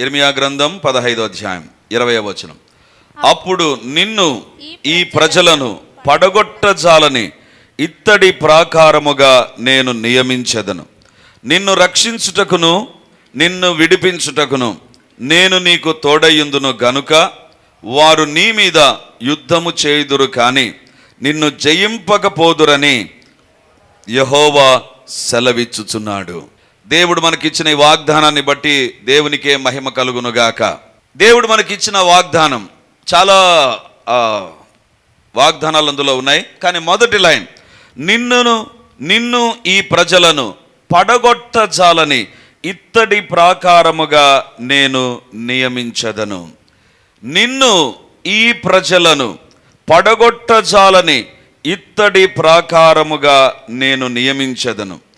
ఇర్మియా గ్రంథం పదహైదో అధ్యాయం ఇరవై వచనం. అప్పుడు నిన్ను ఈ ప్రజలను పడగొట్టజాలని ఇత్తడి ప్రాకారముగా నేను నియమించెదను. నిన్ను రక్షించుటకును నిన్ను విడిపించుటకును నేను నీకు తోడయ్యుందును గనుక వారు నీ మీద యుద్ధము చేయుదురు కానీ నిన్ను జయింపకపోదురని యహోవా సెలవిచ్చుచున్నాడు. దేవుడు మనకిచ్చిన ఈ వాగ్దానాన్ని బట్టి దేవునికే మహిమ కలుగునుగాక. దేవుడు మనకిచ్చిన వాగ్దానం చాలా వాగ్దానాలు అందులో ఉన్నాయి. కానీ మొదటి లైన్ నిన్నును నిన్ను ఈ ప్రజలను పడగొట్టజాలని ఇత్తడి ప్రాకారముగా నేను నియమించదను. నిన్ను ఈ ప్రజలను పడగొట్టజాలని ఇత్తడి ప్రాకారముగా నేను నియమించదను.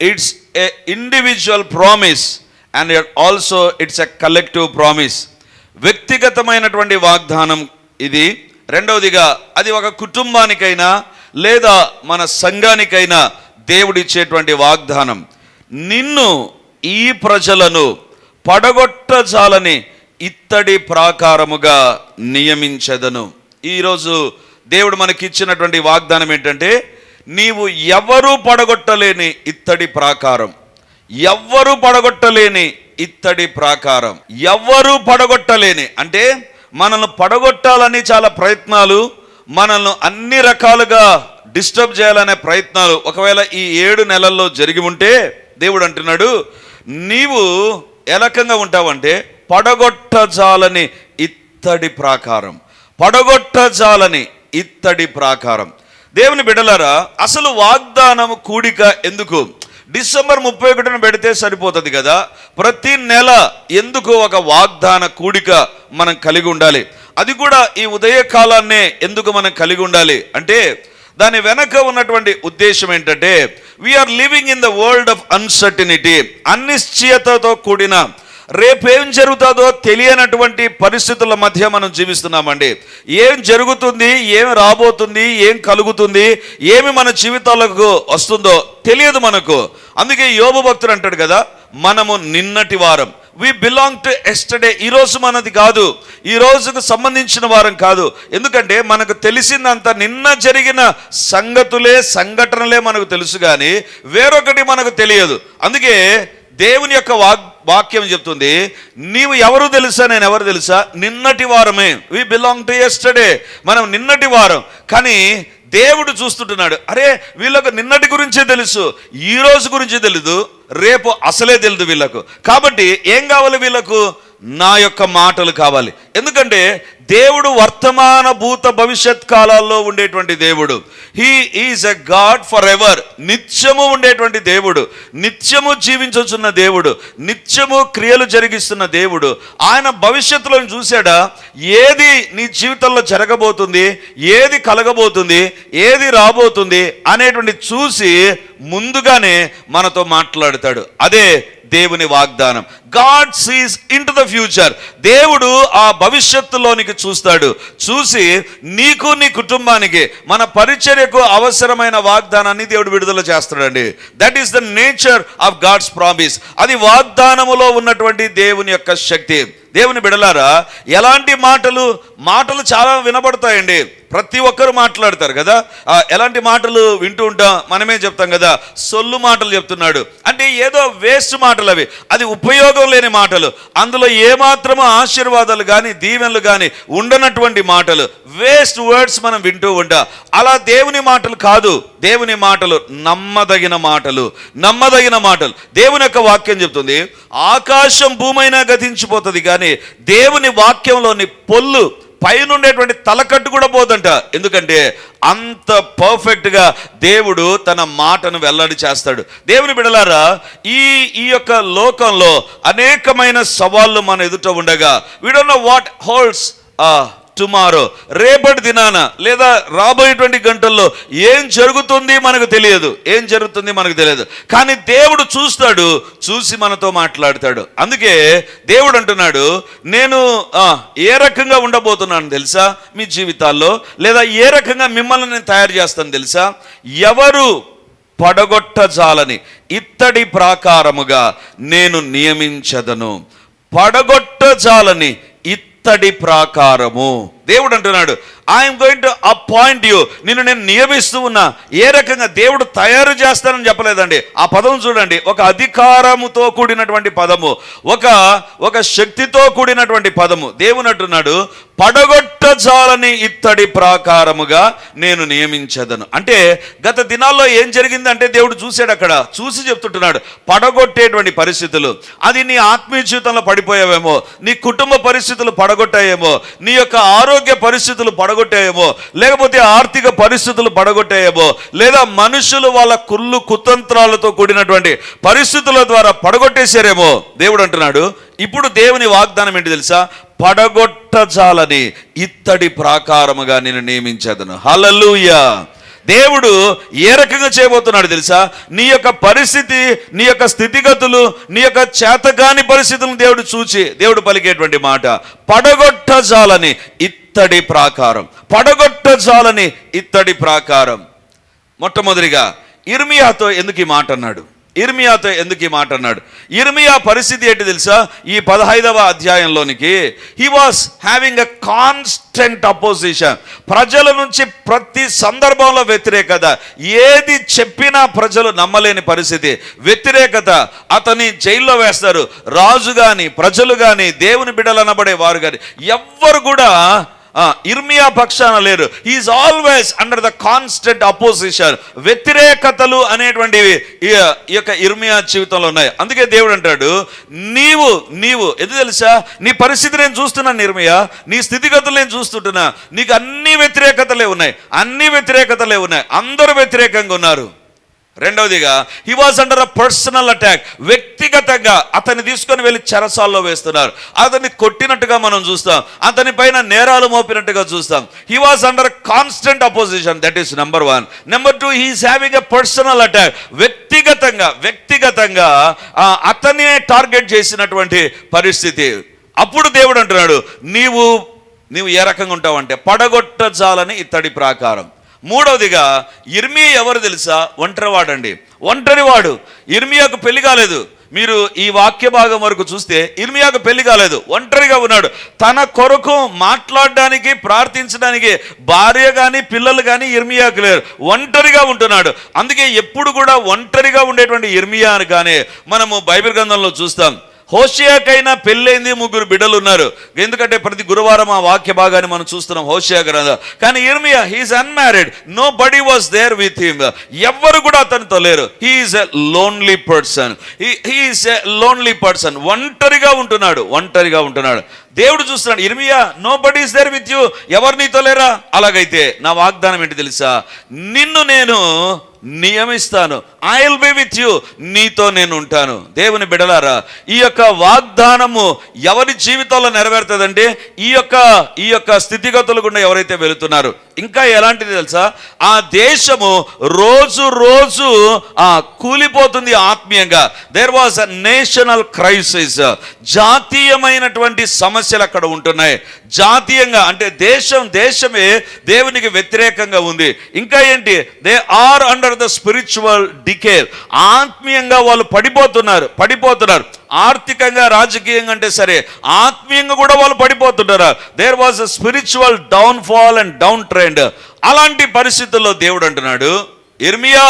It's a individual promise and also it's a collective promise వ్యక్తిగతమైనటువంటి వాగ్దానం ఇది. రెండవదిగా అది ఒక కుటుంబానికైనా లేదా మన సంఘానికైనా దేవుడిచ్చేటువంటి వాగ్దానం. నిన్ను ఈ ప్రజలను పడగొట్టజాలని ఇత్తడి ప్రాకారముగా నియమించదను. ఈరోజు దేవుడు మనకిచ్చినటువంటి వాగ్దానం ఏంటంటే నీవు ఎవరు పడగొట్టలేని ఇత్తడి ప్రాకారం. ఎవ్వరు పడగొట్టలేని ఇత్తడి ప్రాకారం. ఎవ్వరు పడగొట్టలేని అంటే మనల్ని పడగొట్టాలని చాలా ప్రయత్నాలు మనల్ని అన్ని రకాలుగా డిస్టర్బ్ చేయాలనే ప్రయత్నాలు ఒకవేళ ఈ ఏడు నెలల్లో జరిగి ఉంటే దేవుడు అంటున్నాడు నీవు ఎలకంగా ఉంటావంటే పడగొట్టజాలని ఇత్తడి ప్రాకారం. పడగొట్టజాలని ఇత్తడి ప్రాకారం. దేవుని బిడలారా అసలు వాగ్దానం కూడిక ఎందుకు? డిసెంబర్ ముప్పై ఒకటిన పెడితే సరిపోతుంది కదా? ప్రతి నెల ఎందుకు ఒక వాగ్దాన కూడిక మనం కలిగి ఉండాలి? అది కూడా ఈ ఉదయ కాలాన్నే ఎందుకు మనం కలిగి ఉండాలి? అంటే దాని వెనక ఉన్నటువంటి ఉద్దేశం ఏంటంటే we are living in the world of uncertainty అనిశ్చయతతో కూడిన రేపేం జరుగుతుందో తెలియనటువంటి పరిస్థితుల మధ్య మనం జీవిస్తున్నామండి. ఏం జరుగుతుంది ఏం రాబోతుంది ఏం కలుగుతుంది ఏమి మన జీవితాలకు వస్తుందో తెలియదు మనకు. అందుకే యోగ భక్తుడు అంటాడు కదా మనము నిన్నటి వారం. వి బిలాంగ్ టు ఎస్టర్డే ఈ రోజు మనది కాదు. ఈ రోజుకు సంబంధించిన వారం కాదు. ఎందుకంటే మనకు తెలిసిందంత నిన్న జరిగిన సంగతులే సంఘటనలే మనకు తెలుసు కానీ వేరొకటి మనకు తెలియదు. అందుకే దేవుని యొక్క వాక్ వాక్యం చెప్తుంది నీవు ఎవరు తెలుసా? నేను ఎవరు తెలుసా? నిన్నటి వారమే. వి బిలాంగ్ టు ఎస్టర్డే మనం నిన్నటి వారం. కానీ దేవుడు చూస్తుంటున్నాడు అరే వీళ్ళకు నిన్నటి గురించే తెలుసు. ఈ రోజు గురించి తెలీదు. రేపు అసలే తెలియదు వీళ్ళకు. కాబట్టి ఏం కావాలి వీళ్ళకు? నా యొక్క మాటలు కావాలి. ఎందుకంటే దేవుడు వర్తమాన భూత భవిష్యత్ కాలాల్లో ఉండేటువంటి దేవుడు. He is a God forever నిత్యము ఉండేటువంటి దేవుడు. నిత్యము జీవించుచున్న దేవుడు. నిత్యము క్రియలు జరిగిస్తున్న దేవుడు. ఆయన భవిష్యత్తులో చూశాడా? ఏది నీ జీవితంలో జరగబోతుంది? ఏది కలగబోతుంది? ఏది రాబోతుంది? అనేటువంటి చూసి ముందుగానే మనతో మాట్లాడతాడు. అదే దేవుని వాగ్దానం. God sees in the future దేవుడు ఆ భవిష్యత్తులోనికి చూస్తాడు. చూసి నీకు నీ కుటుంబానికి మన పరిచర్యకు అవసరమైన వాగ్దానాన్ని దేవుడు విడుదల చేస్తాడండి. That is the nature of God's promise అది వాగ్దానములో ఉన్నటువంటి దేవుని యొక్క శక్తి. దేవుని బిడలారా ఎలాంటి మాటలు మాటలు చాలా వినబడతాయండి. ప్రతి ఒక్కరు మాట్లాడతారు కదా. ఎలాంటి మాటలు వింటూ ఉంటాం మనమే చెప్తాం కదా. సొల్లు మాటలు చెప్తున్నాడు. అంటే ఏదో వేస్ట్ మాటలు అవి. అది ఉపయోగం లేని మాటలు. అందులో ఏమాత్రమో ఆశీర్వాదాలు కానీ దీవెనలు కానీ ఉండనటువంటి మాటలు. వేస్ట్ వర్డ్స్ మనం వింటూ ఉంటాం. అలా దేవుని మాటలు కాదు. దేవుని మాటలు నమ్మదగిన మాటలు. నమ్మదగిన మాటలు. దేవుని యొక్క వాక్యం చెప్తుంది ఆకాశం భూమైనా గతించిపోతుంది కానీ దేవుని వాక్యంలోని పొల్లు పైన ఉండేటువంటి తలకట్టు కూడా పోదంట. ఎందుకంటే అంత పర్ఫెక్ట్గా దేవుడు తన మాటను వెల్లడి చేస్తాడు. దేవుని బిడలారా ఈ ఈ యొక్క లోకంలో అనేకమైన సవాళ్ళు మన ఎదుట ఉండగా we don't know what holds tomorrow రేపటి దినాన లేదా రాబోయేటువంటి గంటల్లో ఏం జరుగుతుంది మనకు తెలియదు. ఏం జరుగుతుంది మనకు తెలియదు. కానీ దేవుడు చూస్తాడు చూసి మనతో మాట్లాడతాడు. అందుకే దేవుడు అంటున్నాడు నేను ఆ, ఏ రకంగా ఉండబోతున్నాను తెలుసా మీ జీవితాల్లో? లేదా ఏ రకంగా మిమ్మల్ని నేను తయారు చేస్తాను తెలుసా? ఎవరు పడగొట్టజాలని ఇత్తడి ప్రాకారముగా నేను నియమించదను. పడగొట్టజాలని ఇత్తడి ప్రాకారము. దేవుడు అంటున్నాడు I'm going to appoint you నిన్ను నేను నియమిస్తూ ఉన్నా. ఏ రకంగా దేవుడు తయారు చేస్తానని చెప్పలేదండి. ఆ పదం చూడండి. ఒక అధికారముతో కూడినటువంటి పదము. ఒక ఒక శక్తితో కూడినటువంటి పదము. దేవుని అంటున్నాడు పడగొట్టజాలని ఇత్తడి ప్రాకారముగా నేను నియమించదను. అంటే గత దినాల్లో ఏం జరిగిందంటే దేవుడు చూశాడు అక్కడ. చూసి చెప్తుంటున్నాడు పడగొట్టేటువంటి పరిస్థితులు. అది నీ ఆత్మీయ జీవితంలో పడిపోయావేమో. నీ కుటుంబ పరిస్థితులు పడగొట్టాయేమో. నీ యొక్క ఆరోగ్య పరిస్థితులు పడగొట్టాయేమో లేకపోతే ఆర్థిక పరిస్థితులు పడగొట్టాయేమో లేదా మనుషులు వాళ్ళ కుళ్ళు కుతంత్రాలతో కూడినటువంటి పరిస్థితుల ద్వారా పడగొట్టేశారేమో దేవుడు అంటున్నాడు. ఇప్పుడు దేవుని వాగ్దానం ఏంటి తెలుసా? పడగొట్టజాలని ఇత్తడి ప్రాకారముగా నేను నియమించదను. హల్లెలూయా! దేవుడు ఏ రకంగా చేయబోతున్నాడు తెలుసా? నీ యొక్క పరిస్థితి నీ యొక్క స్థితిగతులు నీ యొక్క చేతగాని పరిస్థితులను దేవుడు చూచి దేవుడు పలికేటువంటి మాట. పడగొట్టజాలని ఇత్తడి ప్రాకారం. పడగొట్టజాలని ఇత్తడి ప్రాకారం. మొట్టమొదటిగా ఇర్మియాతో ఎందుకు ఈ మాట అన్నాడు? ఇర్మియాతో ఎందుకు ఈ మాట అన్నాడు? ఇర్మియా పరిస్థితి ఏంటి తెలుసా? ఈ పదహైదవ అధ్యాయంలోనికి he was having a constant opposition ప్రజల నుంచి ప్రతి సందర్భంలో వ్యతిరేకత. ఏది చెప్పినా ప్రజలు నమ్మలేని పరిస్థితి. వ్యతిరేకత. అతని జైల్లో వేస్తారు. రాజు కానీ ప్రజలు కానీ దేవుని బిడలనబడే వారు కానీ ఎవ్వరు కూడా ఇర్మియా పక్షాన లేరు. Is always under the constant opposition వ్యతిరేకతలు అనేటువంటివి ఈ యొక్క ఇర్మియా జీవితంలో ఉన్నాయి. అందుకే దేవుడు అంటాడు నీవు నీవు ఎందుకు తెలుసా? నీ పరిస్థితి నేను చూస్తున్నాను ఇర్మియా. నీ స్థితిగతులు నేను చూస్తుంటున్నా. నీకు అన్ని వ్యతిరేకతలే ఉన్నాయి. అన్ని వ్యతిరేకతలే ఉన్నాయి. అందరూ వ్యతిరేకంగా ఉన్నారు. రెండవదిగా he was under a personal attack వ్యక్తిగతంగా అతన్ని తీసుకొని వెళ్ళి చెరసాల్లో వేస్తున్నారు. అతన్ని కొట్టినట్టుగా మనం చూస్తాం. అతని పైన నేరాలు మోపినట్టుగా చూస్తాం. He was under constant opposition that is number one number two he's having a personal attack వ్యక్తిగతంగా వ్యక్తిగతంగా ఆ, అతన్నే టార్గెట్ చేసినటువంటి పరిస్థితి. అప్పుడు దేవుడు అంటున్నాడు నీవు నీవు ఏ రకంగా ఉంటావంటే పడగొట్టజాలని ఇత్తడి ప్రాకారం. మూడవదిగా ఇర్మియా ఎవరు తెలుసా? ఒంటరివాడండి. ఒంటరివాడు. ఇర్మియాకు పెళ్ళి కాలేదు. మీరు ఈ వాక్య భాగం వరకు చూస్తే ఇర్మియాకు పెళ్ళి కాలేదు. ఒంటరిగా ఉన్నాడు. తన కొరకు మాట్లాడడానికి ప్రార్థించడానికి భార్య కానీ పిల్లలు కానీ ఇర్మియాకు లేరు. ఒంటరిగా ఉంటున్నాడు. అందుకే ఎప్పుడు కూడా ఒంటరిగా ఉండేటువంటి ఇర్మియాను కానీ మనము బైబిల్ గ్రంథంలో చూస్తాం హోషియాకైనా పెళ్ళైంది ముగ్గురు బిడ్డలు ఉన్నారు ఎందుకంటే ప్రతి గురువారం ఆ వాక్య భాగాన్ని మనం చూస్తున్నాం హోషియా గ్రంథం. కానీ ఇర్మియా he is unmarried nobody was there with him ఎవ్వరు కూడా అతనితో లేరు. He is a lonely person he is a lonely person ఒంటరిగా ఉంటున్నాడు ఒంటరిగా ఉంటున్నాడు. దేవుడు చూస్తున్నాడు ఇర్మియా nobody is there with you ఎవరు నీతో లేరా? అలాగైతే నా వాగ్దానం ఏంటి తెలుసా? నిన్ను నేను నియమిస్తాను. I will be with you నీతో నేను ఉంటాను. దేవుని బిడలారా ఈ యొక్క వాగ్దానము ఎవరి జీవితంలో నెరవేరుతుందంటే ఈ యొక్క ఈ యొక్క స్థితిగతులు గుండా ఎవరైతే వెళుతున్నారు? ఇంకా ఎలాంటిది తెలుసా? ఆ దేశము రోజు రోజు ఆ కూలిపోతుంది ఆత్మీయంగా. There was a national crisis జాతీయమైనటువంటి సమస్యలు అక్కడ ఉంటున్నాయి. జాతీయంగా అంటే దేశం దేశమే దేవునికి వ్యతిరేకంగా ఉంది. ఇంకా ఏంటి? They are under the spiritual decay ఆత్మీయంగా వాళ్ళు పడిపోతున్నారు పడిపోతున్నారు. ఆర్థికంగా రాజకీయంగా అంటే సరే ఆత్మీయంగా కూడా వాళ్ళు పడిపోతుంటారు? There was a spiritual downfall and downtrend అలాంటి పరిస్థితుల్లో దేవుడు అంటున్నాడు ఇర్మియా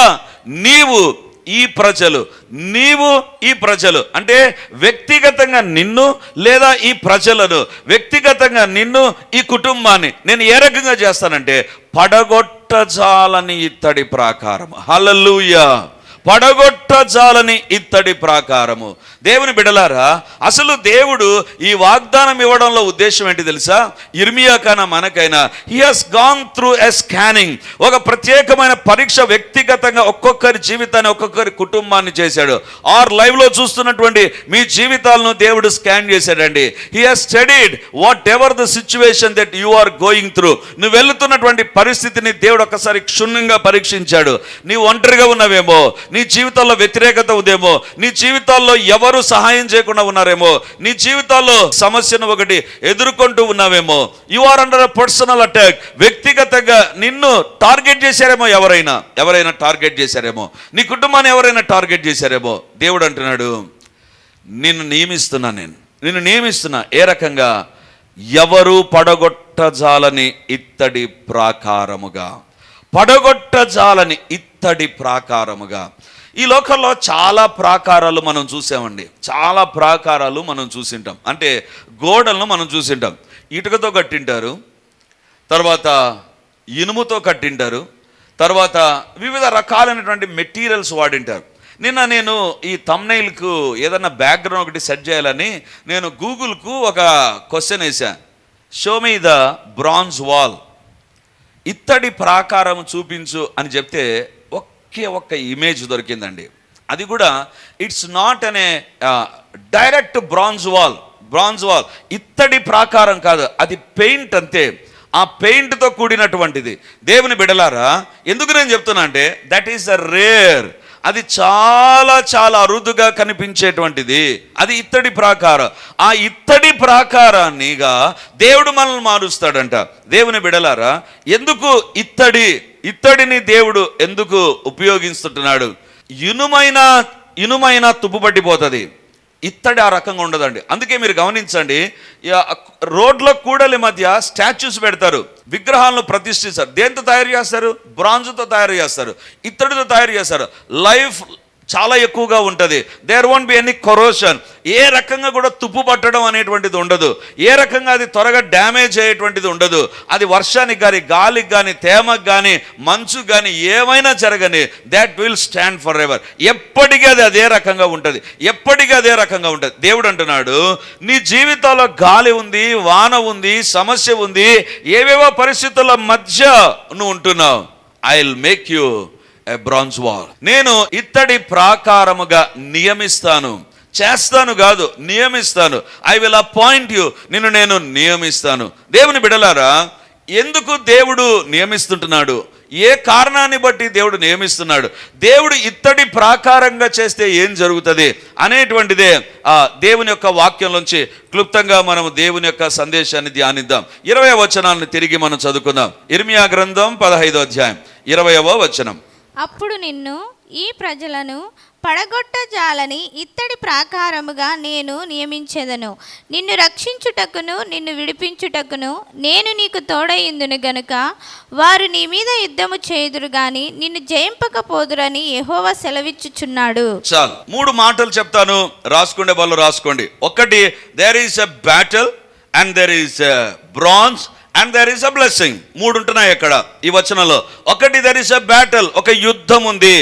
నీవు ఈ ప్రజలు నీవు ఈ ప్రజలు. అంటే వ్యక్తిగతంగా నిన్ను లేదా ఈ ప్రజలను వ్యక్తిగతంగా నిన్ను ఈ కుటుంబాన్ని నేను ఏ రకంగా చేస్తానంటే పడగొట్టజాలని ఇత్తడి ప్రాకారం. హలలుయా పడగొట్టజాలని ఇత్తడి ప్రాకారము. దేవుని బిడలారా అసలు దేవుడు ఈ వాగ్దానం ఇవ్వడంలో ఉద్దేశం ఏంటి తెలుసా? ఇర్మియాకైనా మనకైనా he has gone through a scanning ఒక ప్రత్యేకమైన పరీక్ష వ్యక్తిగతంగా ఒక్కొక్కరి జీవితాన్ని ఒక్కొక్కరి కుటుంబాన్ని చేశాడు. ఆర్ లైవ్లో చూస్తున్నటువంటి మీ జీవితాలను దేవుడు స్కాన్ చేశాడండి. He has studied whatever the situation that you are going through నువ్వు వెళ్తున్నటువంటి పరిస్థితిని దేవుడు ఒకసారి క్షుణ్ణంగా పరీక్షించాడు. నీ ఒంటరిగా ఉన్నవేమో నీ జీవితాల్లో వ్యతిరేకత ఉందేమో నీ జీవితాల్లో ఎవరు సహాయం చేయకుండా ఉన్నారేమో నీ జీవితాల్లో సమస్యను ఒకటి ఎదుర్కొంటూ ఉన్నావేమో you are under personal attack వ్యక్తిగతంగా నిన్ను టార్గెట్ చేశారేమో ఎవరైనా ఎవరైనా టార్గెట్ చేశారేమో నీ కుటుంబాన్ని ఎవరైనా టార్గెట్ చేశారేమో దేవుడు అంటున్నాడు నిన్ను నియమిస్తున్నా నేను నిన్ను నియమిస్తున్నా. ఏ రకంగా? ఎవరు పడగొట్టజాలని ఇత్తడి ప్రాకారముగా. పడగొట్టజాలని ఇత్తడి ప్రాకారముగా. ఈ లోకంలో చాలా ప్రాకారాలు మనం చూసామండి. చాలా ప్రాకారాలు మనం చూసింటాం. అంటే గోడలను మనం చూసింటాం. ఇటుకతో కట్టింటారు తర్వాత ఇనుముతో కట్టింటారు తర్వాత వివిధ రకాలైనటువంటి మెటీరియల్స్ వాడింటారు. నిన్న నేను ఈ తమ్నైల్కు ఏదన్నా బ్యాక్గ్రౌండ్ ఒకటి సెట్ చేయాలని నేను గూగుల్కు ఒక క్వశ్చన్ వేసాను show me the bronze wall ఇత్తడి ప్రాకారం చూపించు అని చెప్తే ఒకే ఒక్క ఇమేజ్ దొరికిందండి. అది కూడా ఇట్స్ నాట్ అనే direct bronze wall bronze wall ఇత్తడి ప్రాకారం కాదు. అది పెయింట్ అంతే. ఆ పెయింట్తో కూడినటువంటిది. దేవుని బిడలారా ఎందుకు నేను చెప్తున్నా అంటే దట్ ఈస్ అ రేర్ అది చాలా చాలా అరుదుగా కనిపించేటువంటిది. అది ఇత్తడి ప్రాకారం. ఆ ఇత్తడి ప్రాకారాన్నిగా దేవుడు మనల్ని మారుస్తాడంట. దేవుని బిడలారా ఎందుకు ఇత్తడి ఇత్తడిని దేవుడు ఎందుకు ఉపయోగిస్తుంటున్నాడు ఇనుమైన ఇనుమైన తుప్పు పట్టిపోతుంది ఇత్తడి ఆ రకంగా ఉండదండి. అందుకే మీరు గమనించండి రోడ్ల కూడలి మధ్య స్టాచ్యూస్ పెడతారు విగ్రహాలను ప్రతిష్ఠిస్తారు. దేంతో తయారు చేస్తారు? బ్రాంజ్తో తయారు చేస్తారు. ఇత్తడితో తయారు చేస్తారు. లైఫ్ చాలా ఎక్కువగా ఉంటుంది. There won't be any corrosion ఏ రకంగా కూడా తుప్పు పట్టడం అనేటువంటిది ఉండదు. ఏ రకంగా అది త్వరగా డ్యామేజ్ అయ్యేటువంటిది ఉండదు. అది వర్షానికి కానీ గాలికి కానీ తేమకు కానీ మంచు కానీ ఏమైనా జరగని that will stand forever ఎప్పటికీ అది అదే రకంగా ఉంటుంది. ఎప్పటికీ అదే రకంగా ఉంటుంది. దేవుడు అంటున్నాడు నీ జీవితంలో గాలి ఉంది వాన ఉంది సమస్య ఉంది ఏవేవో పరిస్థితుల మధ్య నువ్వు ఉంటున్నావు. I will make you bronze wall నేను ఇత్తడి ప్రాకారముగా నియమిస్తాను. చేస్తాను కాదు నియమిస్తాను. ఐ విల్ అపాయింట్ యు నిన్ను నేను నియమిస్తాను. దేవుని బిడలారా ఎందుకు దేవుడు నియమిస్తుంటున్నాడు? ఏ కారణాన్ని బట్టి దేవుడు నియమిస్తున్నాడు? దేవుడు ఇత్తడి ప్రాకారంగా చేస్తే ఏం జరుగుతుంది అనేటువంటిదే ఆ దేవుని యొక్క వాక్యంలోంచి క్లుప్తంగా మనం దేవుని యొక్క సందేశాన్ని ధ్యానిద్దాం. ఇరవై వచనాలను తిరిగి మనం చదువుకుందాం. ఇర్మియా గ్రంథం పదహైదో అధ్యాయం. ఇరవయవ వచనం. అప్పుడు నిన్ను ఈ ప్రజలను పడగొట్టజాలని ఇత్తడి ప్రాకారముగా నేను నియమించెదను. నిన్ను రక్షించుటకును నిన్ను విడిపించుటకును నేను నీకు తోడయిందును గనుక వారు నీ మీద యుద్ధము చేయుదురు గాని నిన్ను జయింపకపోదురని యెహోవా సెలవిచ్చుచున్నాడు. చాలు. మూడు మాటలు చెప్తాను. రాసుకునే వాళ్ళు రాసుకోండి. ఒకటి there is a battle and there is a bronze and there is a blessing మూడు ఉంటున్నాయి ఇక్కడ ఈ వచనంలో. ఒకటి దెర్ ఇస్ అ బ్యాటల్ ఒక యుద్ధం ఉంది.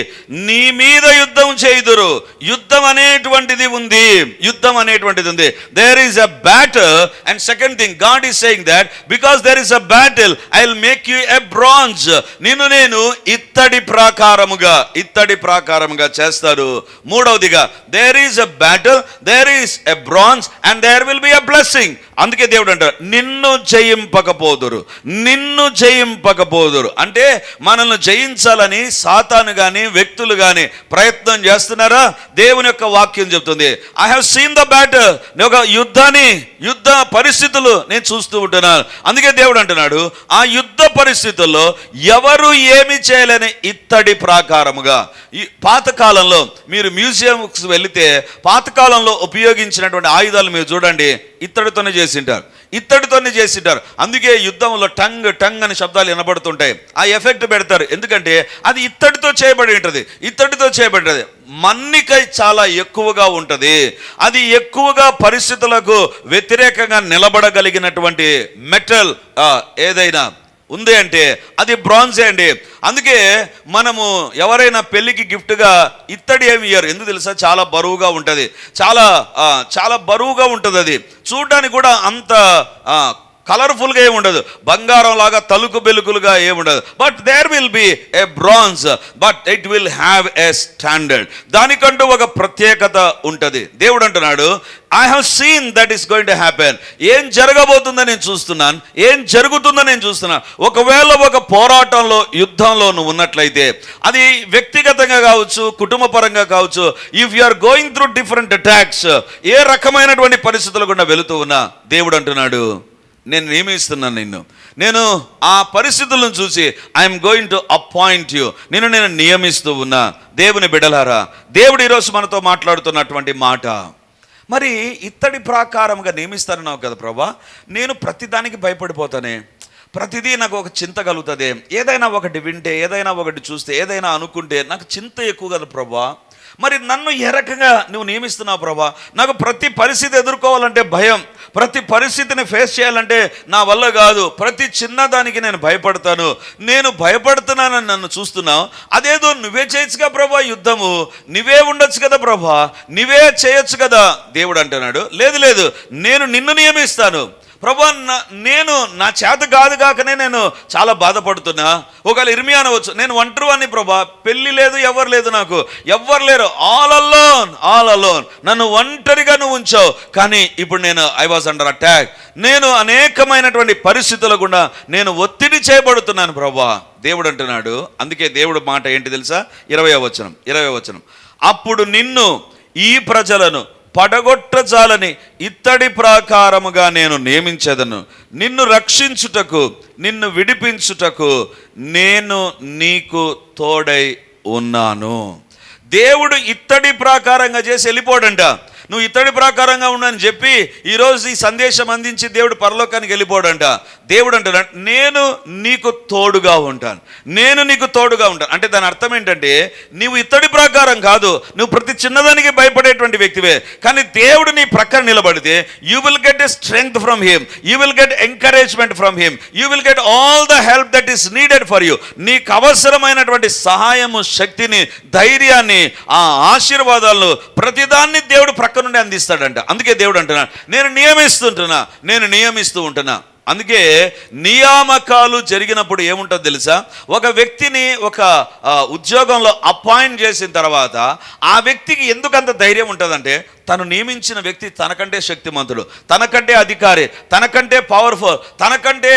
నీ మీద యుద్ధం చేయుదురు. యుద్ధం అనేటువంటిది ఉంది. యుద్ధం అనేటువంటిది ఉంది. There is a battle and second thing God is saying that because there is a battle I will make you a bronze నిన్ను నేను ఇత్తడి ప్రాకారముగా ఇత్తడి ప్రాకారముగా చేస్తారు మూడవదిగా there is a battle there is a bronze and there will be a blessing అందుకే దేవుడు అంటారు నిన్ను జయింపకపోదురు నిన్ను జయింపకపోదురు. అంటే మనల్ని జయించాలని సాతాను కానీ వ్యక్తులు కానీ ప్రయత్నం చేస్తున్నారా? దేవుని యొక్క వాక్యం చెప్తుంది. I have seen the battle ఒక యుద్ధాన్ని యుద్ధ పరిస్థితులు నేను చూస్తూ ఉంటున్నాను. అందుకే దేవుడు అంటున్నాడు ఆ యుద్ధ పరిస్థితుల్లో ఎవరు ఏమి చేయలేని ఇత్తడి ప్రాకారముగా. ఈ పాతకాలంలో మీరు మ్యూజియంకి వెళితే పాతకాలంలో ఉపయోగించినటువంటి ఆయుధాలు మీరు చూడండి ఇత్తడితోనే చేసింటారు ఇత్తడితోనే చేసింటారు. అందుకే యుద్ధంలో టంగ్ టంగ్ అని శబ్దాలు వినబడుతుంటాయి. ఆ ఎఫెక్ట్ పెడతారు. ఎందుకంటే అది ఇత్తడితో చేయబడి ఉంటుంది. ఇత్తడితో చేయబడి ఉంటుంది. మన్నిక చాలా ఎక్కువగా ఉంటుంది. అది ఎక్కువగా పరిస్థితులకు వ్యతిరేకంగా నిలబడగలిగినటువంటి మెటల్ ఏదైనా ఉంది అంటే అది బ్రాంజే అండి. అందుకే మనము ఎవరైనా పెళ్ళికి గిఫ్ట్గా ఇత్తడి ఏమి ఇయ్యరు. ఎందుకు తెలుసా? చాలా బరువుగా ఉంటుంది. చాలా చాలా బరువుగా ఉంటుంది అది. చూడడానికి కూడా అంత కలర్ఫుల్గా ఏమి ఉండదు. బంగారం లాగా తలుకు బెలుకులుగా ఏమి ఉండదు. But there will be a bronze but it will have a standard దానికంటూ ఒక ప్రత్యేకత ఉంటుంది. దేవుడు అంటున్నాడు I have seen that is going to happen ఏం జరగబోతుందో నేను చూస్తున్నాను. ఏం జరుగుతుందో నేను చూస్తున్నాను. ఒకవేళ ఒక పోరాటంలో యుద్ధంలో నువ్వు ఉన్నట్లయితే అది వ్యక్తిగతంగా కావచ్చు కుటుంబ పరంగా కావచ్చు if you are going through different attacks ఏ రకమైనటువంటి పరిస్థితులు గుండా వెళుతూ ఉన్నా దేవుడు అంటున్నాడు నేను నియమిస్తున్నాను నిన్ను. నేను ఆ పరిస్థితులను చూసి I'm going to appoint you నిన్ను నేను నియమిస్తూ ఉన్నా. దేవుని బిడలారా దేవుడు ఈరోజు మనతో మాట్లాడుతున్నటువంటి మాట. మరి ఇత్తడి ప్రాకారంగా నియమిస్తానన్నావు కదా ప్రభా. నేను ప్రతిదానికి భయపడిపోతానే. ప్రతిదీ నాకు ఒక చింత కలుగుతుంది. ఏదైనా ఒకటి వింటే ఏదైనా ఒకటి చూస్తే ఏదైనా అనుకుంటే నాకు చింత ఎక్కువ కదా ప్రభా. మరి నన్ను ఏ రకంగా నువ్వు నియమిస్తున్నావు ప్రభా? నాకు ప్రతి పరిస్థితి ఎదుర్కోవాలంటే భయం. ప్రతి పరిస్థితిని ఫేస్ చేయాలంటే నా వల్ల కాదు. ప్రతి చిన్నదానికి నేను భయపడతాను. నేను భయపడుతున్నానని నన్ను చూస్తున్నావు. అదేదో నువ్వే చేయొచ్చుగా ప్రభా యుద్ధము? నువ్వే ఉండొచ్చు కదా ప్రభా? నువ్వే చేయొచ్చు కదా? దేవుడు అంటున్నాడు. లేదు లేదు. నేను నిన్ను నియమిస్తాను. ప్రభా నేను నా చేత కాదు కాకనే నేను చాలా బాధపడుతున్నా. ఒకవేళ ఇర్మి అనవచ్చు నేను ఒంటరి అని ప్రభా పెళ్ళి లేదు ఎవరు లేదు నాకు. ఎవ్వరు లేరు. ఆల్ అలోన్ ఆల్ అలోన్ నన్ను ఒంటరిగా నువ్వు ఉంచావు. కానీ ఇప్పుడు నేను ఐ వాజ్ అండర్ అటాక్ నేను అనేకమైనటువంటి పరిస్థితుల గుండా నేను ఒత్తిడి చేయబడుతున్నాను ప్రభా. దేవుడు అంటున్నాడు. అందుకే దేవుడు మాట ఏంటి తెలుసా? ఇరవై వచనం ఇరవై వచనం. అప్పుడు నిన్ను ఈ ప్రజలను పడగొట్టజాలని ఇత్తడి ప్రాకారముగా నేను నియమించదను. నిన్ను రక్షించుటకు నిన్ను విడిపించుటకు నేను నీకు తోడై ఉన్నాను. దేవుడు ఇత్తడి ప్రాకారంగా చేసి వెళ్ళిపోడంట. నువ్వు ఇతడి ప్రకారంగా ఉండని చెప్పి ఈరోజు ఈ సందేశం అందించి దేవుడు పరలోకానికి వెళ్ళిపోడంట. దేవుడు అంటాడు నేను నీకు తోడుగా ఉంటాను. నేను నీకు తోడుగా ఉంటాను. అంటే దాని అర్థం ఏంటంటే నీవు ఇతడి ప్రకారం కాదు నువ్వు ప్రతి చిన్నదానికి భయపడేటువంటి వ్యక్తివే. కానీ దేవుడు నీ ప్రక్కన నిలబడితే you will get a strength from him you will get encouragement from him you will get all the help that is needed for you నీకు అవసరమైనటువంటి సహాయము శక్తిని ధైర్యాన్ని ఆ ఆశీర్వాదాలను ప్రతిదాన్ని దేవుడు ప్రక్క నుండి అందిస్తాడంట. అందుకే దేవుడు అంటున్నాడు నేను నియమిస్తుంటున్నా నేను నియమిస్తూ ఉంటున్నా. అందుకే నియామకాలు జరిగినప్పుడు ఏముంటుందో తెలుసా? ఒక వ్యక్తిని ఒక ఉద్యోగంలో అపాయింట్ చేసిన తర్వాత ఆ వ్యక్తికి ఎందుకంత ధైర్యం ఉంటుందంటే తను నియమించిన వ్యక్తి తనకంటే శక్తిమంతుడు తనకంటే అధికారి తనకంటే పవర్ఫుల్ తనకంటే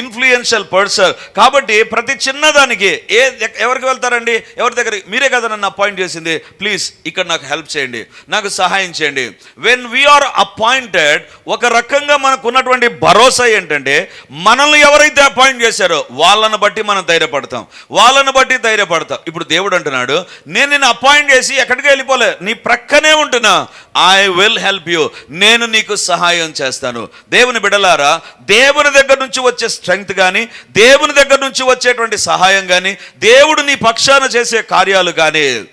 ఇన్ఫ్లుయెన్షియల్ పర్సన్ కాబట్టి ప్రతి చిన్నదానికి ఏ ఎవరికి వెళ్తారండి? ఎవరి దగ్గర మీరే కదా నన్ను అపాయింట్ చేసింది. ప్లీజ్ ఇక్కడ నాకు హెల్ప్ చేయండి. నాకు సహాయం చేయండి. వెన్ వీఆర్ అపాయింటెడ్ ఒక రకంగా మనకు ఉన్నటువంటి భరోసా ఏంటంటే మనల్ని ఎవరైతే అపాయింట్ చేశారో వాళ్ళని బట్టి మనం ధైర్యపడతాం. వాళ్ళని బట్టి ధైర్యపడతాం. ఇప్పుడు దేవుడు అంటున్నాడు నేను నిన్ను అపాయింట్ చేసి ఎక్కడికి వెళ్ళిపోలే? నీ ప్రక్కనే ఉంటున్నా. ఐ విల్ హెల్ప్ యూ నేను నీకు సహాయం చేస్తాను. దేవుని బిడలారా దేవుని దగ్గర నుంచి వచ్చే స్ట్రెంగ్త్ కానీ దేవుని దగ్గర నుంచి వచ్చేటువంటి సహాయం కానీ దేవుడు నీ పక్షాన చేసే కార్యాలు కానీ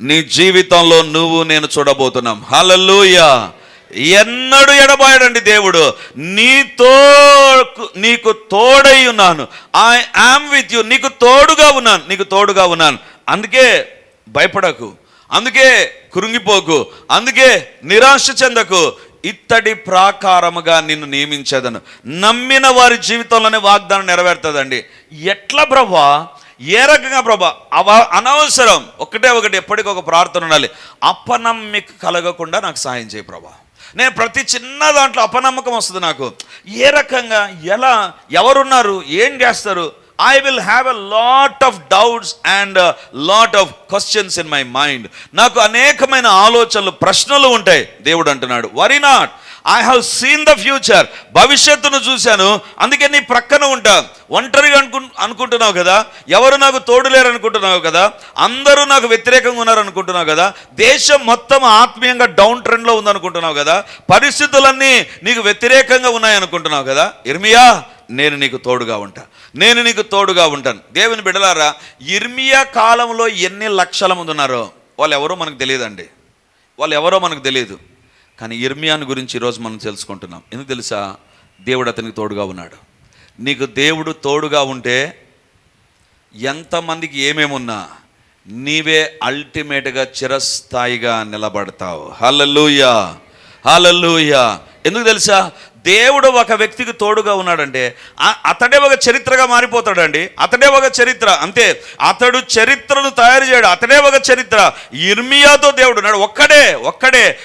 నీ జీవితంలో నువ్వు నేను చూడబోతున్నాం. హల్లెలూయా ఎన్నడు ఎడబాయడండి దేవుడు. నీతో నీకు తోడై ఉన్నాను. ఐ యామ్ విత్ యు నీకు తోడుగా ఉన్నాను. నీకు తోడుగా ఉన్నాను. అందుకే భయపడకు. అందుకే కృంగిపోకు అందుకే నిరాశ చెందకు. ఇత్తడి ప్రాకారముగా నిన్ను నియమించేదను. నమ్మిన వారి జీవితంలోనే వాగ్దానం నెరవేరుతుందండి. ఎట్లా ప్రభా? ఏ రకంగా ప్రభా? అవ అనవసరం. ఒకటే ఒకటి ఎప్పటికొక ప్రార్థన ఉండాలి. అపనమ్మిక కలగకుండా నాకు సాయం చేయి ప్రభా. నేను ప్రతి చిన్న దాంట్లో అపనమ్మకం వస్తుంది నాకు. ఏ రకంగా? ఎలా? ఎవరున్నారు? ఏం చేస్తారు? I will have a lot of doubts and lot of questions in my mind నాకు అనేకమైన ఆలోచనలు ప్రశ్నలు ఉంటాయి. దేవుడు అంటున్నాడు worry not I have seen the future భవిష్యత్తును చూశాను. అందుకే నీ ప్రక్కన ఉంటా. ఒంటరిగా అనుకు అనుకుంటున్నావు కదా? ఎవరు నాకు తోడు లేరు అనుకుంటున్నావు కదా? అందరూ నాకు వ్యతిరేకంగా ఉన్నారు అనుకుంటున్నావు కదా? దేశం మొత్తం ఆత్మీయంగా డౌన్ ట్రెండ్లో ఉందనుకుంటున్నావు కదా? పరిస్థితులన్నీ నీకు వ్యతిరేకంగా ఉన్నాయి అనుకుంటున్నావు కదా? ఇర్మియా నేను నీకు తోడుగా ఉంటా. నేను నీకు తోడుగా ఉంటాను. దేవుని బిడలారా ఇర్మియా కాలంలో ఎన్ని లక్షల మంది ఉన్నారో? వాళ్ళు ఎవరో మనకు తెలియదండి. వాళ్ళు ఎవరో మనకు తెలియదు. కానీ ఇర్మియాను గురించి ఈరోజు మనం తెలుసుకుంటున్నాం. ఎందుకు తెలుసా? దేవుడు అతనికి తోడుగా ఉన్నాడు. నీకు దేవుడు తోడుగా ఉంటే ఎంతమందికి ఏమేమున్నా నీవే అల్టిమేట్గా చిరస్థాయిగా నిలబడతావు. హల్లెలూయా! హల్లెలూయా! ఎందుకు తెలుసా? దేవుడు ఒక వ్యక్తికి తోడుగా ఉన్నాడంటే అతడే ఒక చరిత్రగా మారిపోతాడండి. అతడే ఒక చరిత్ర అంతే. అతడు చరిత్రను తయారు చేయడు. అతడే ఒక చరిత్ర. ఇర్మియాతో దేవుడు ఉన్నాడు. ఒక్కడే ఒక్కడే.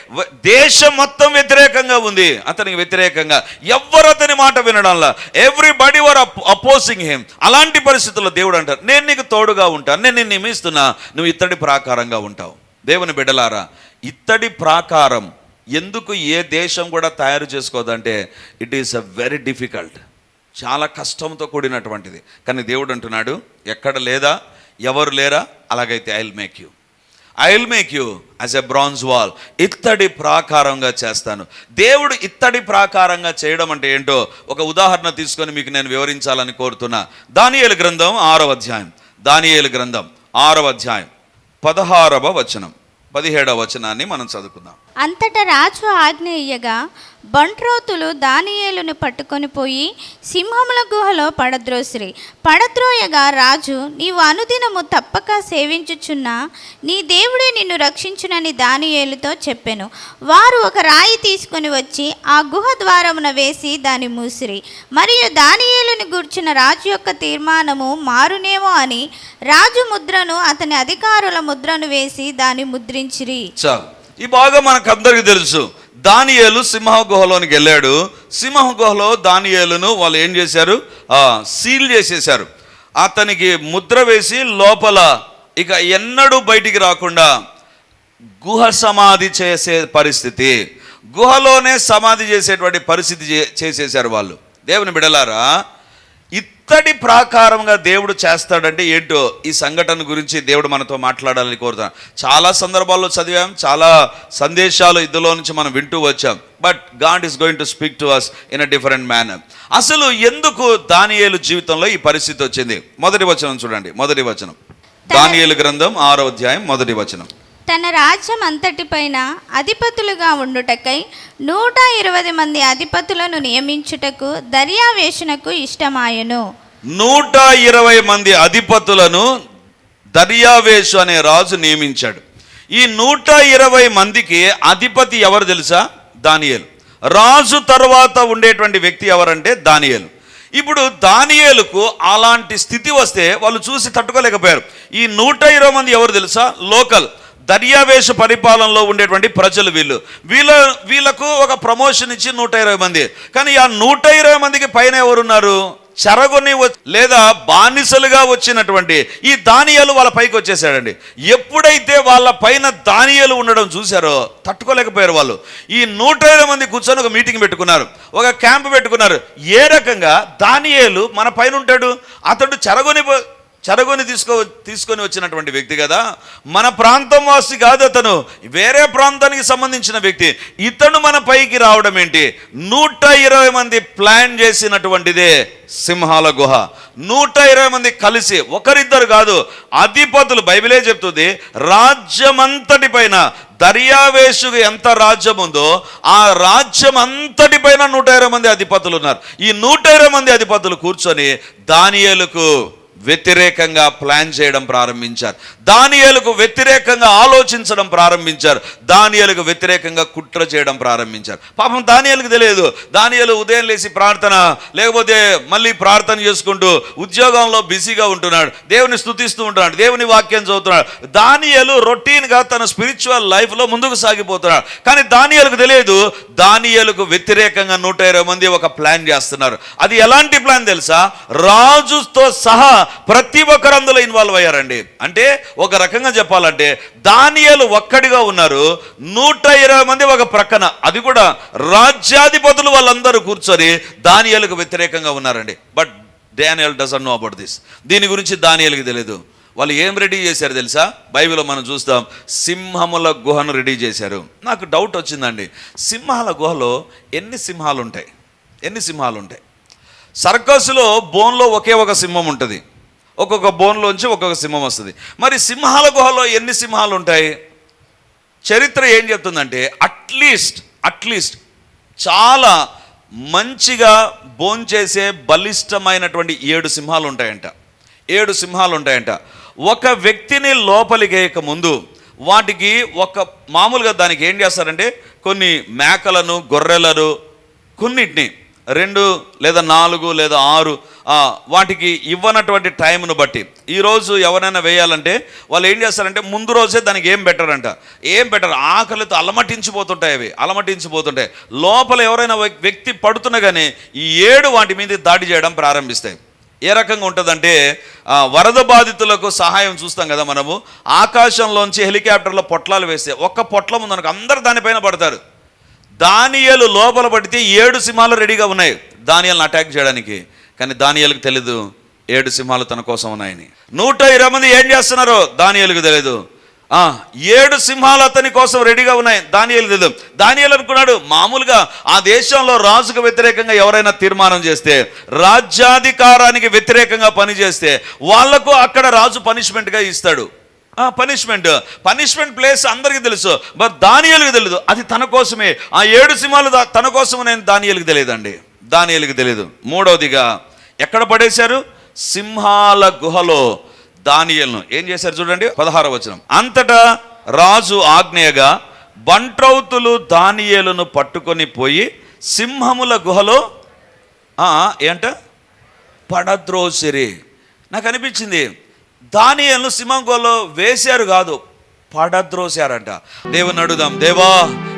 దేశం మొత్తం వ్యతిరేకంగా ఉంది. అతనికి వ్యతిరేకంగా. ఎవ్వరు అతని మాట వినడంలా. ఎవ్రీబడి వర్ అపోజింగ్ హిమ్ అలాంటి పరిస్థితుల్లో దేవుడు అంటారు నేను నీకు తోడుగా ఉంటాను నేను నిన్ను నియమిస్తున్నా. నువ్వు ఇత్తడి ప్రాకారంగా ఉంటావు. దేవుని బిడ్డలారా ఇత్తడి ప్రాకారం ఎందుకు ఏ దేశం కూడా తయారు చేసుకోదంటే it is a very difficult చాలా కష్టంతో కూడినటువంటిది. కానీ దేవుడు అంటున్నాడు ఎక్కడ లేదా ఎవరు లేరా అలాగైతే I will make you I will make you as a bronze wall ఇత్తడి ప్రాకారంగా చేస్తాను. దేవుడు ఇత్తడి ప్రాకారంగా చేయడం అంటే ఏంటో ఒక ఉదాహరణ తీసుకొని మీకు నేను వివరించాలని కోరుతున్నా. దానియేలు గ్రంథం ఆరవ అధ్యాయం. దానియేలు గ్రంథం ఆరవ అధ్యాయం. పదహారవ వచనం. పదిహేడవ వచనాన్ని మనం చదువుకుందాం. అంతటా రాజు ఆజ్ఞ ఇయ్యగా బంట్రోతులు దానియేలును పట్టుకొని పోయి సింహముల గుహలో పడద్రోసిరి. పడద్రోయగా రాజు నీవు అనుదినము తప్పక సేవించుచున్న నీ దేవుడే నిన్ను రక్షించునని దానియేలుతో చెప్పెను. వారు ఒక రాయి తీసుకొని వచ్చి ఆ గుహ ద్వారమున వేసి దాని మూసిరి. మరియు దానియేలుని గూర్చిన రాజు యొక్క తీర్మానము మారునేమో అని రాజు ముద్రను అతని అధికారుల ముద్రను వేసి దాన్ని ముద్రించిరి. ఈ బాగా మనకు అందరికీ తెలుసు. దానియేలు సింహ గుహలోనికి వెళ్ళాడు. సింహ గుహలో దానియేలును వాళ్ళు ఏం చేశారు? సీల్ చేసేశారు. అతనికి ముద్ర వేసి లోపల ఇక ఎన్నడూ బయటికి రాకుండా గుహ సమాధి చేసే పరిస్థితి. గుహలోనే సమాధి చేసేటువంటి పరిస్థితి చే- చేసేశారు వాళ్ళు. దేవుని బిడలారా ఇత్తడి ప్రాకారంగా దేవుడు చేస్తాడంటే ఏంటో ఈ సంఘటన గురించి దేవుడు మనతో మాట్లాడాలని కోరుతాను చాలా సందర్భాల్లో చదివాం చాలా సందేశాలు ఇందులో నుంచి మనం వింటూ వచ్చాం. But God is going to speak to us in a different manner అసలు ఎందుకు దానియేలు జీవితంలో ఈ పరిస్థితి వచ్చింది? మొదటి వచనం చూడండి మొదటి వచనం. దానియేలు గ్రంథం ఆరో అధ్యాయం మొదటి వచనం. తన రాజ్యం అంతటిపైన అధిపతులుగా ఉండుటకై నూట ఇరవై మంది అధిపతులను నియమించుటకు దర్యావేషణకు ఇష్టమాయను. నూట ఇరవై మంది అధిపతులను దర్యావేషు అనే రాజు నియమించాడు. ఈ నూట ఇరవై మందికి అధిపతి ఎవరు తెలుసా? దానియేలు. రాజు తర్వాత ఉండేటువంటి వ్యక్తి ఎవరంటే దానియేలు. ఇప్పుడు దానియేలుకు అలాంటి స్థితి వస్తే వాళ్ళు చూసి తట్టుకోలేకపోయారు. ఈ నూట ఇరవై మంది ఎవరు తెలుసా? లోకల్. దర్యావేశ పరిపాలనలో ఉండేటువంటి ప్రజలు వీళ్ళు. వీళ్ళ వీళ్ళకు ఒక ప్రమోషన్ ఇచ్చి నూట ఇరవై మంది. కానీ ఆ నూట ఇరవై మందికి పైన ఎవరున్నారు? చెరగొని లేదా బానిసలుగా వచ్చినటువంటి ఈ దానియాలు వాళ్ళ పైకి వచ్చేసాడండి ఎప్పుడైతే వాళ్ళ పైన దానియాలు ఉండడం చూశారో తట్టుకోలేకపోయారు వాళ్ళు. ఈ నూట ఇరవై మంది కూర్చొని ఒక మీటింగ్ పెట్టుకున్నారు. ఒక క్యాంప్ పెట్టుకున్నారు. ఏ రకంగా దానియాలు మన పైన ఉంటాడు? అతడు చెరగొని పో- చెరగొని తీసుకో తీసుకొని వచ్చినటువంటి వ్యక్తి కదా. మన ప్రాంతం వాసి కాదు అతను. వేరే ప్రాంతానికి సంబంధించిన వ్యక్తి. ఇతను మన పైకి రావడం ఏంటి? నూట ఇరవై మంది ప్లాన్ చేసినటువంటిదే సింహాల గుహ. నూట ఇరవై మంది కలిసి ఒకరిద్దరు కాదు అధిపతులు బైబిలే చెప్తుంది రాజ్యమంతటి పైన దర్యావేషుకు ఎంత రాజ్యం ఉందో ఆ రాజ్యం అంతటి పైన నూట ఇరవై మంది అధిపతులు ఉన్నారు. ఈ నూట ఇరవై మంది అధిపతులు కూర్చొని దానియలకు వ్యతిరేకంగా ప్లాన్ చేయడం ప్రారంభించారు. దానియలకు వ్యతిరేకంగా ఆలోచించడం ప్రారంభించారు. దానియలకు వ్యతిరేకంగా కుట్ర చేయడం ప్రారంభించారు. పాపం దానియలకు తెలియదు. దానియలు ఉదయం లేచి ప్రార్థన లేకపోతే మళ్ళీ ప్రార్థన చేసుకుంటూ ఉద్యోగంలో బిజీగా ఉంటున్నాడు. దేవుని స్థుతిస్తూ ఉంటున్నాడు. దేవుని వాక్యం చదువుతున్నాడు. దానియలు రొటీన్గా తన స్పిరిచువల్ లైఫ్లో ముందుకు సాగిపోతున్నాడు. కానీ దానియలకు తెలియదు. దానియలకు వ్యతిరేకంగా నూట ఇరవై మంది ఒక ప్లాన్ చేస్తున్నారు. అది ఎలాంటి ప్లాన్ తెలుసా? రాజుతో సహా ప్రతి ఒక్కరు అందులో ఇన్వాల్వ్ అయ్యారండి. అంటే ఒక రకంగా చెప్పాలంటే దానియేలు ఒక్కడిగా ఉన్నారు. నూట ఇరవై మంది ఒక ప్రక్కన. అది కూడా రాజ్యాధిపతులు వాళ్ళందరూ కూర్చొని దానియేలుకు వ్యతిరేకంగా ఉన్నారండి. But Daniel doesn't know about this దీని గురించి దానియేలుకి తెలియదు వాళ్ళు ఏం రెడీ చేశారు తెలుసా? బైబిల్లో మనం చూస్తాం సింహముల గుహను రెడీ చేశారు. నాకు డౌట్ వచ్చిందండి. సింహాల గుహలో ఎన్ని సింహాలు ఉంటాయి ఎన్ని సింహాలు ఉంటాయి సర్కస్లో బోన్లో ఒకే ఒక సింహం ఉంటుంది. ఒక్కొక్క బోన్లోంచి ఒక్కొక్క సింహం వస్తుంది. మరి సింహాల గుహలో ఎన్ని సింహాలు ఉంటాయి? చరిత్ర ఏం చెప్తుందంటే అట్లీస్ట్ అట్లీస్ట్ చాలా మంచిగా భోంచేసే బలిష్టమైనటువంటి ఏడు సింహాలు ఉంటాయంట. ఏడు సింహాలు ఉంటాయంట. ఒక వ్యక్తిని లోపలికేయక ముందు వాటికి ఒక మామూలుగా దానికి ఏం చేస్తారంటే కొన్ని మేకలను గొర్రెలను కొన్నిటిని రెండు లేదా నాలుగు లేదా ఆరు వాటికి ఇవ్వనటువంటి టైంను బట్టి. ఈరోజు ఎవరైనా వేయాలంటే వాళ్ళు ఏం చేస్తారంటే ముందు రోజే దానికి ఏం పెట్టారంట. ఏం పెట్టరు? ఆకలితో అలమటించిపోతుంటాయి అవి. అలమటించిపోతుంటాయి. లోపల ఎవరైనా వ్యక్తి పడుతున్నా కానీ ఈ ఏడు వాటి మీద దాడి చేయడం ప్రారంభిస్తాయి. ఏ రకంగా ఉంటుందంటే వరద బాధితులకు సహాయం చూస్తాం కదా మనము. ఆకాశంలోంచి హెలికాప్టర్లో పొట్లాలు వేస్తే ఒక్క పొట్లం ఉందనుకో అందరు దానిపైన పడతారు. దానియలు లోపల పడితే ఏడు సింహాలు రెడీగా ఉన్నాయి. దానియాలను అటాక్ చేయడానికి. కానీ దానియాలకు తెలీదు ఏడు సింహాలు తన కోసం ఉన్నాయని. నూట ఇరవై మంది ఏం చేస్తున్నారో దానియాలకు తెలియదు ఏడు సింహాలు అతని కోసం రెడీగా ఉన్నాయి. దానియాలు తెలియదు దానియేలు అనుకున్నాడు మామూలుగా ఆ దేశంలో రాజుకు వ్యతిరేకంగా ఎవరైనా తీర్మానం చేస్తే రాజ్యాధికారానికి వ్యతిరేకంగా పనిచేస్తే వాళ్ళకు అక్కడ రాజు పనిష్మెంట్గా ఇస్తాడు. పనిష్మెంట్ పనిష్మెంట్ ప్లేస్ అందరికీ తెలుసు. బట్ దానియేలుకి తెలియదు అది తన కోసమే. ఆ ఏడు సింహాలు తన కోసం నేను దానియేలుకి తెలియదండి. దానియేలుకి తెలియదు మూడవదిగా ఎక్కడ పడేశారు? సింహాల గుహలో దానియలను. ఏం చేశారు చూడండి? పదహార వచనం. అంతటా రాజు ఆజ్ఞయగా బంట్రౌతులు దానియేలును పట్టుకొని పోయి సింహముల గుహలో ఏంట? పడద్రోసిరి. నాకు అనిపించింది దానియలను సింహంగోలో వేశారు కాదు పడద్రోశారంట. దేవుని అడుగుదాం దేవా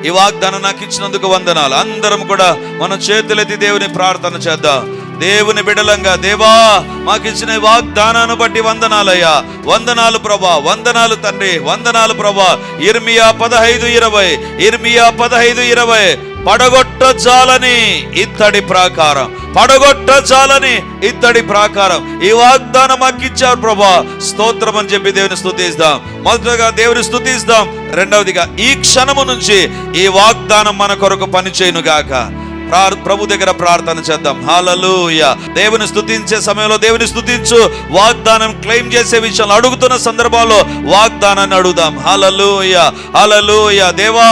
ఈ వాగ్దానం నాకు ఇచ్చినందుకు వందనాలు. అందరం కూడా మన చేతులెత్తి దేవుని ప్రార్థన చేద్దాం. దేవుని బిడలంగా దేవా మాకు ఇచ్చిన ఈ వాగ్దానాన్ని బట్టి వందనాలయ్యా. వందనాలు ప్రభా వందనాలు తండ్రి వందనాలు ప్రభా. ఇర్మియా పదహైదు ఇరవై ఇర్మియా పదహైదు ఇరవై. పడగొట్టజాలని ఇత్తడి ప్రాకారం పడగొట్టజాలని ఇత్తడి ప్రాకారం. ఈ వాగ్దానం మాకు ఇచ్చారు ప్రభా. స్తోత్రం అని చెప్పి దేవుని స్థుతిస్తాం. మొదటగా దేవుని స్థుతిస్తాం. రెండవదిగా ఈ క్షణము నుంచి ఈ వాగ్దానం మన కొరకు పనిచేయును గాక ప్రభు దగ్గర ప్రార్థన చేద్దాం. హాలలుయ దేవుని స్థుతించే సమయంలో దేవుని స్థుతించు వాగ్దానం క్లెయిమ్ చేసే విషయాలు అడుగుతున్న సందర్భాల్లో వాగ్దానాన్ని అడుగుదాం. హాలలుయ హాలలుయ దేవా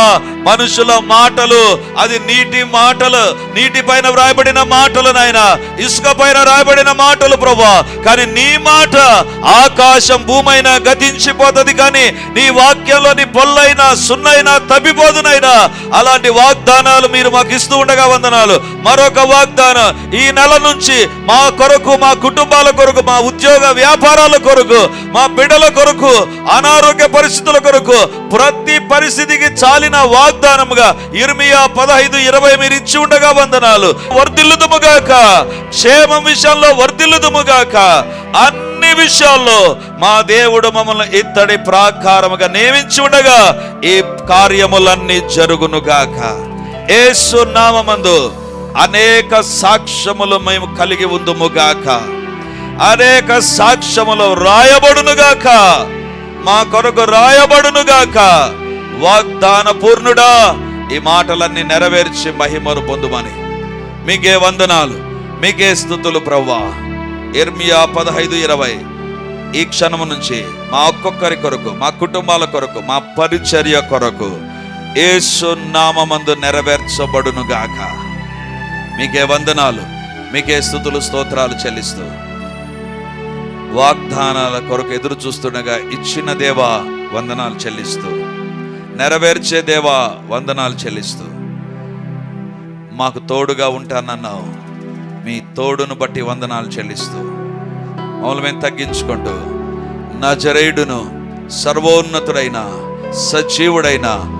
మనుషుల మాటలు అది నీటి మాటలు నీటి పైన వ్రాయబడిన మాటలు నాయన. ఇసుక పైన రాయబడిన మాటలు ప్రభా. కానీ నీ మాట ఆకాశం భూమైన గతించిపోతుంది కానీ నీ వాక్యంలోని పొల్లైనా సున్నైనా తప్పిపోదునైనా అలాంటి వాగ్దానాలు మీరు మాకు ఇస్తూ ఉండగా వందనాలు. మరొక వాగ్దానం ఈ నెల నుంచి మా కొరకు మా కుటుంబాల కొరకు మా ఉద్యోగ వ్యాపారాల కొరకు మా బిడ్డల కొరకు అనారోగ్య పరిస్థితుల కొరకు ప్రతి పరిస్థితికి చాలిన వాగ్దానముగా ఇరుమియా పదహైదు ఇరవై మీరు ఇచ్చి ఉండగా వందనాలు. వర్ధిల్లుదుముగాక. క్షేమం విషయంలో వర్ధిల్లుదుముగాక. అన్ని విషయాల్లో మా దేవుడు మమ్మల్ని ఇత్తడి ప్రాకారముగా నియమించి ఉండగా ఈ కార్యములన్నీ జరుగునుగాక. ఏసు నామమందు అనేక సాక్ష్యములు మేము కలిగి ఉందుముగాక అనేక సాక్ష్యములు రాయబడునుగాక మా కొరకు రాయబడునుగాక వాగ్దాన పూర్ణుడా ఈ మాటలన్నీ నెరవేర్చి మహిమను పొందుమని. మీకే వందనాలు మీకే స్థుతులు ప్రవ్వా. ఇర్మియా పదహైదు ఇరవై. ఈ క్షణము నుంచి మా ఒక్కొక్కరి కొరకు మా కుటుంబాల కొరకు మా పరిచర్య కొరకు ఏసు నామందు నెరవేర్చబడును గాక. మీకే వందనాలు మీకే స్థుతులు స్తోత్రాలు చెల్లిస్తూ. వాగ్దానాల కొరకు ఎదురు చూస్తుండగా ఇచ్చిన దేవా వందనాలు చెల్లిస్తూ. నెరవేర్చే దేవా వందనాలు చెల్లిస్తూ. మాకు తోడుగా ఉంటానన్నావు మీ తోడును బట్టి వందనాలు చెల్లిస్తూ. మమ్మల్ని మేము తగ్గించుకుంటూ నా జరయుడును సర్వోన్నతుడైన సజీవుడైన